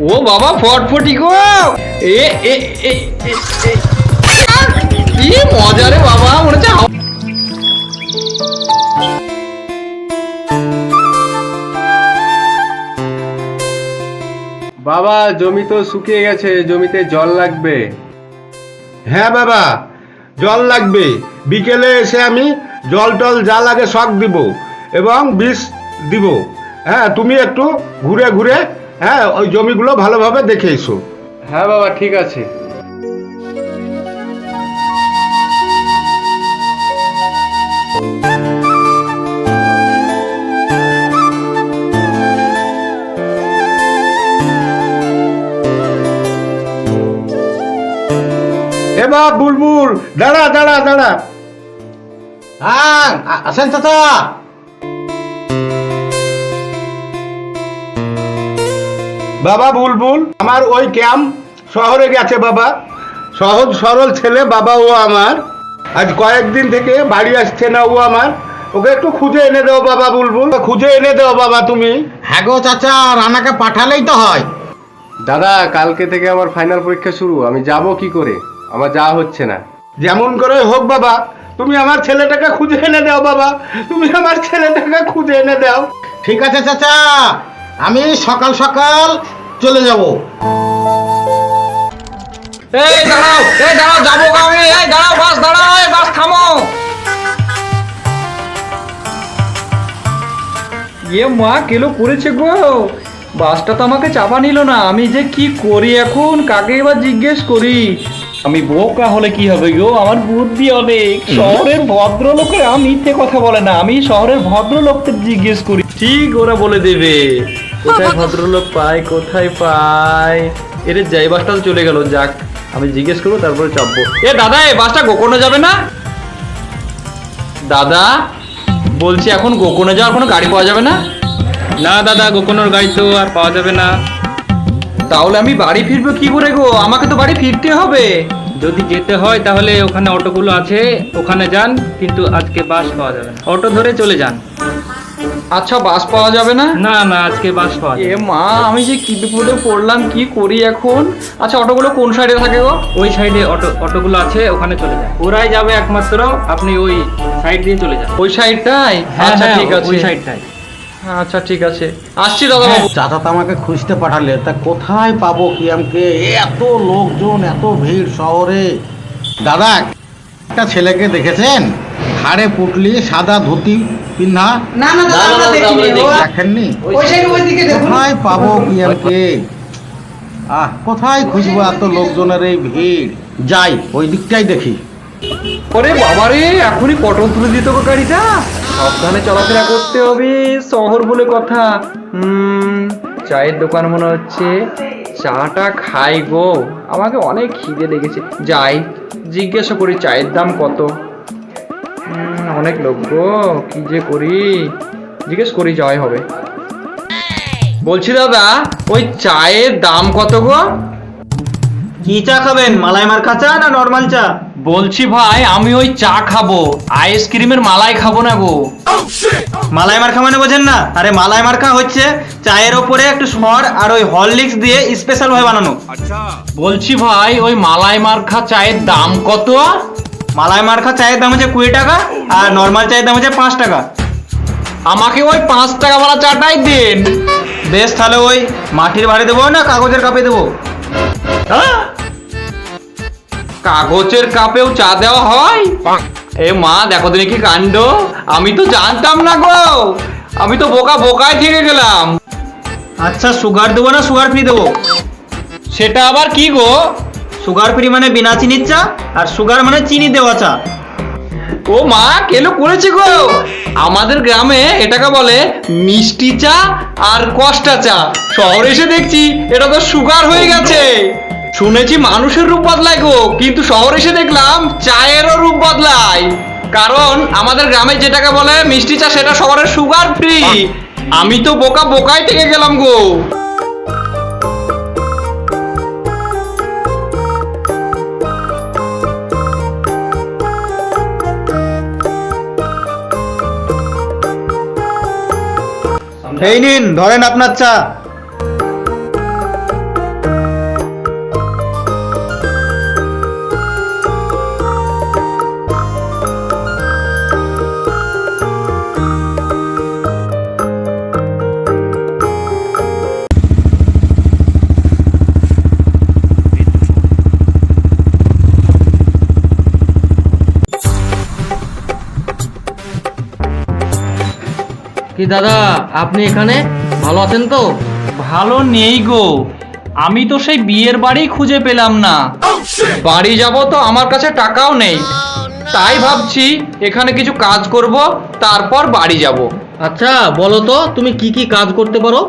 ও বাবা ফটফটি গো! এ এ এ এ, এ, কি মজা রে বাবা মনে হচ্ছে বাবা জমি তো শুকিয়ে গেছে জমিতে জল লাগবে। হ্যাঁ বাবা জল লাগবে। বিকেলে এসে আমি জল টল যা লাগে শখ দিব এবং বিষ দিব। হ্যাঁ তুমি একটু ঘুরে ঘুরে হ্যাঁ ওই জমিগুলো ভালোভাবে দেখে এসো। হ্যাঁ বাবা ঠিক আছে। এবার বুলবুল দাঁড়া দাঁড়া দাঁড়া। হ্যাঁ আ- আসেন চাচা। বাবা বুলবুল আমার ওই ক্যাম্প শহরে গেছে বাবা। সহজ সরল ছেলে বাবা ও আমার। আজ কয়েকদিন থেকে বাড়ি আসছে না ও আমার। ওকে একটু খুঁজে এনে দাও বাবা বুলবুল খুঁজে এনে দাও বাবা তুমি। হ্যাঁ গো চাচা রানাকে পাঠালেই তো হয়। দাদা কালকে থেকে আমার ফাইনাল পরীক্ষা শুরু। আমি যাব কি করে? আমার যাওয়া হচ্ছে না। যেমন করে হোক বাবা তুমি আমার ছেলেটাকে খুঁজে এনে দাও বাবা। তুমি আমার ছেলেটাকে খুঁজে এনে দাও। ঠিক আছে চাচা আমি সকাল সকাল চলে যাব। এই দাঁড়াও এই দাঁড়াও, যাব আমি। এই দাঁড়াও, বাস, দাঁড়াও, এই বাস, থামো। ইয়ে মা কেলো করেছে গো? বাসটা তো আমাকে চাপা নিল না। আমি যে কি করি এখন, কাকে এবার জিজ্ঞেস করি? আমি বোকা হলে কি হবে গো? আমার বুদ্ধি অনেক শহরের ভদ্রলোকেরা মিথ্যে কথা বলে না। আমি শহরের ভদ্রলোকদের জিজ্ঞেস করি। ঠিক ওরা বলে দেবে। কোথায় ভদ্রলোক পায় কোথায় পায়? এর যাই বাসটা তো চলে গেল যাক। আমি জিজ্ঞেস করব তারপরে চাপবো। এ দাদা এই বাসটা গোকর্ণ যাবে না? দাদা বলছি এখন গোকর্ণে যাওয়ার কোনো গাড়ি পাওয়া যাবে না? না দাদা গোকর্ণর গাড়ি তো আর পাওয়া যাবে না। তাহলে আমি বাড়ি ফিরবো কি করে গো? আমাকে তো বাড়ি ফিরতে হবে। যদি যেতে হয় তাহলে ওখানে অটোগুলো আছে ওখানে যান কিন্তু আজকে বাস পাওয়া যাবে না। অটো ধরে চলে যান। আচ্ছা বাস পাওয়া যাবে না? না না আজকে বাস পাওয়া এ। মা আমি যে কি বিপদে পড়লাম কি করি এখন? আচ্ছা অটোগুলো কোন সাইডে থাকে গো? ওই সাইডে অটো অটোগুলো আছে ওখানে চলে যান ওরাই যাবে একমাত্র আপনি ওই সাইড দিয়ে চলে যান। ওই সাইডটাই আচ্ছা ঠিক আছে। ওই সাইডটাই আচ্ছা ঠিক আছে। আসছি দাদা বাবু। চাচা তো আমাকে খুঁজতে পাঠালে তা কোথায় পাবো কি আমাকে এত লোকজন এত ভিড় শহরে। দাদা একটা ছেলেকে দেখেছেন? হাড়ে পুটলি সাদা ধুতি পিন্ধা না না দাদা আমরা দেখিনি। ও দেখেননি? ওই সাইডে ওই দিকে দেখুন। কোথায় পাবো কি আমাকে আহ কোথায় খুঁজবো এত লোকজনের এই ভিড়? যাই ওই দিকটাই দেখি। ওরে বাবারে এখনই পটল তুলে দিত গাড়িটা। সাবধানে চলাফেরা করতে হবে শহর বলে কথা। হুম চায়ের দোকান মনে হচ্ছে। চাটা খাই গো। আমাকে অনেক খিদে লেগেছে। যাই জিজ্ঞাসা করি চায়ের দাম কত? অনেক লোক গো কি যে করি? জিজ্ঞেস করি যাই হবে। বলছি দাদা ওই চায়ের দাম কত গো? কি চা খাবেন মালাই মার্কা চা না নর্মাল চা? বলছি ভাই আমি ওই চা খাব আইসক্রিমের মালাই খাব না গো। মালাই মার্কা মানে বোঝেন না? আরে মালাই মার্কা হচ্ছে চায়ের ওপরে একটু সর আর ওই হরলিক্স দিয়ে স্পেশাল ভাবে বানানো। বলছি ভাই ওই মালাই মার্খা চায়ের দাম কত? মালাই মার্কা চায়ের দাম হচ্ছে কুড়ি টাকা আর নর্মাল চায়ের দাম হচ্ছে পাঁচ টাকা। আমাকে ওই পাঁচ টাকা वाला চাটাই দিন। বেশ তাহলে ওই মাটির ভাড়ে দেবো না কাগজের কাপে দেবো? কাগজের কাপেও চা দেওয়া হয়? এ মা দেখো তুমি কি কাণ্ড? আমি তো জানতাম না গো। আমি তো বোকা বোকায় থেকে গেলাম। আচ্ছা সুগার দেবো না সুগার ফ্রি দেবো? সেটা আবার কি গো? সুগার ফ্রি মানে বিনা চিনির চা, আর সুগার মানে চিনি দেওয়া চা। ও মা কেলো করেছে গো? আমাদের গ্রামে এটাকে বলে মিষ্টি চা আর কষ্টা চা। শহরে এসে দেখছি এটা তো সুগার হয়ে গেছে। শুনেছি মানুষের রূপ বদলায় গো, কিন্তু শহরে এসে দেখলাম চায়েরও রূপ বদলায়। কারণ আমাদের গ্রামে যেটাকে বলে মিষ্টি চা, সেটা শহরে সুগার ফ্রি। আমি তো বোকা বোকায় থেকে গেলাম গো। এই নিন ধরেন আপনার চা। দাদা আপনি এখানে ভালো আছেন তো? ভালো নেই গো। আমি তো সেই বিয়ের বাড়ি খুঁজে পেলাম না। বাড়ি যাব তো আমার কাছে টাকাও নেই। তাই ভাবছি এখানে কিছু কাজ করব তারপর বাড়ি যাব। আচ্ছা বলো তো তুমি কি কি কাজ করতে পারো?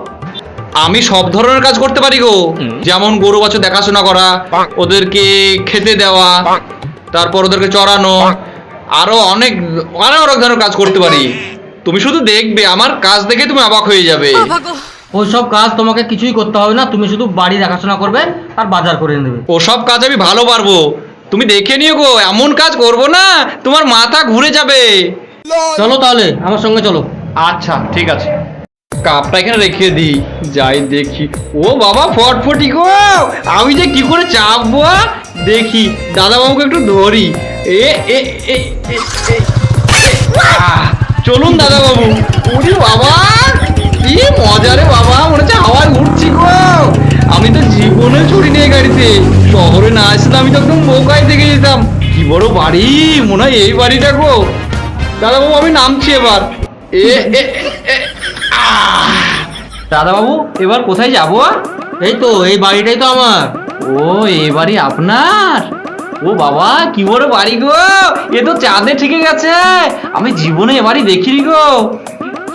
আমি সব ধরনের কাজ করতে পারি গো। যেমন গরু বাছুর দেখাশোনা করা ওদেরকে খেতে দেওয়া তারপর ওদেরকে চড়ানো আরও অনেক অনেক অনেক ধরনের কাজ করতে পারি। তুমি শুধু দেখবে আমার কাজ দেখে তুমি অবাক হয়ে যাবে। ওই সব কাজ তোমাকে কিছুই করতে হবে না তুমি শুধু বাড়ি দেখাশোনা করবে আর বাজার করে নেবে ওসব কাজ আমি ভালো পারব। তুমি দেখে নিও গো এমন কাজ করব না তোমার মাথা ঘুরে যাবে। চলো তাহলে আমার সঙ্গে চলো। আচ্ছা ঠিক আছে। কাপটা এখানে রেখে দিই যাই দেখি। ও বাবা ফটফটি গো আমি যে কি করে চাপবো দেখি দাদা বাবুকে একটু ধরি। এ এ, এ, এ, আহ, চলুন দাদা বাবু ওরে বাবা, কি মজা রে বাবা, মনে হচ্ছে হাওয়ায় উঠছি গো। আমি তো জীবনে চড়ি নিয়ে গাড়িতে। শহরে না আসলে আমি তো একদম বোকায় থেকে যেতাম। কি বড় বাড়ি, মনে হয় এই বাড়িটা গো। দাদা বাবু আমি নামছি এবার। এ দাদা বাবু এবার কোথায় যাব এই তো, এই বাড়িটাই তো আমার। ও বাড়ি আপনার? ও বাবা, কি বড় বাড়ি গো। এ তো চাঁদে ঠিকে গেছে। আমি জীবনে এ বাড়ি দেখিনি গো।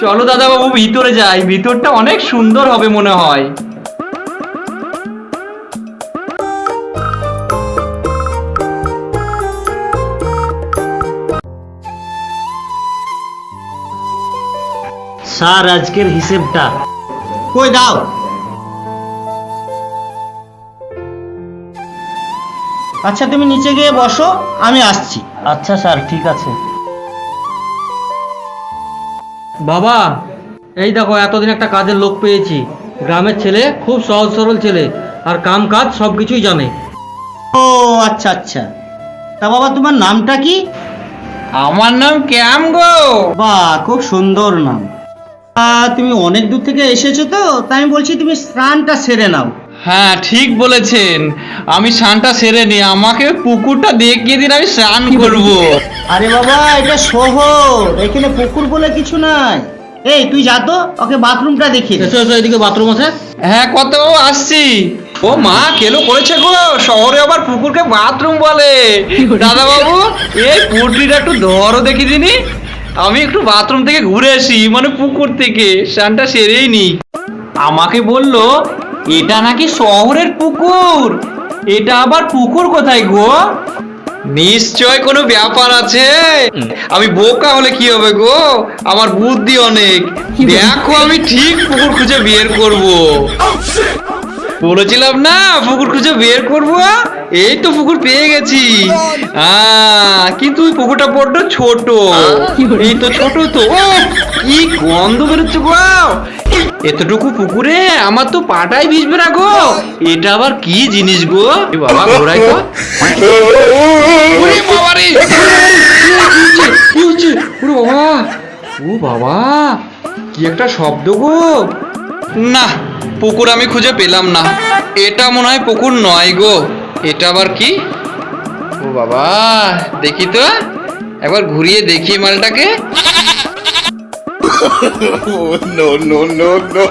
চলো দাদা বাবু ভিতরে যাই। ভিতরটা অনেক সুন্দর হবে মনে হয়। স্যার, আজকের হিসেবটা। কই দাও? আচ্ছা তুমি নিচে গিয়ে বসো আমি আসছি। আচ্ছা স্যার ঠিক আছে। বাবা এই দেখো এতদিন একটা কাজের লোক পেয়েছি। গ্রামের ছেলে খুব সহজ সরল ছেলে আর কাম কাজ সব কিছুই জানে। ও আচ্ছা আচ্ছা। তা বাবা তোমার নামটা কি? আমার নাম ক্যাম গো। বাহ খুব সুন্দর নাম। তুমি অনেক দূর থেকে এসেছ তো তাই আমি বলছি তুমি স্নানটা সেরে নাও। হ্যাঁ ঠিক বলেছেন। আমি স্নানটা সেরে নি আমাকে পুকুরটা দেখিয়ে দিন আমি স্নান করব। আরে বাবা এটা শহর এখানে পুকুর বলে কিছু নাই। এই তুই যা তো ওকে বাথরুমটা দেখি এদিকে বাথরুম আছে। হ্যাঁ কত বাবু আসছি। ও মা কেলো করেছে গো শহরে আবার পুকুরকে বাথরুম বলে। দাদা বাবু এই পুটলিটা একটু ধরো দেখি দিনি। আমি একটু বাথরুম থেকে ঘুরে আসি মানে পুকুর থেকে। স্নানটা সেরেই নি। আমাকে বলল এটা নাকি শহরের পুকুর? এটা আবার পুকুর কোথায় গো? নিশ্চয় কোনো ব্যাপার আছে। আমি বোকা হলে কি হবে গো? আমার বুদ্ধি অনেক। দেখো আমি ঠিক পুকুর খুঁজে বের করব। বলেছিলাম না পুকুর খুঁজে বের করব? এই তো পুকুর পেয়ে গেছি। আহ, কিন্তু পুকুরটা বড্ড ছোট। এই তো ছোট তো। কি গন্ধ বেরোচ্ছে গো। এতটুকু পুকুরে? আমার তো পাটাই ভিজবে না গো। এটা আবার কি জিনিস গো? বাবা ঘোরাই তো। ও বাবা! কি একটা শব্দ গো। না, পুকুর আমি খুঁজে পেলাম না। এটা মনে হয় পুকুর নয় গো। এটা আবার কি? ও বাবা, দেখি তো। একবার ঘুরিয়ে দেখি মালটাকে। No no no no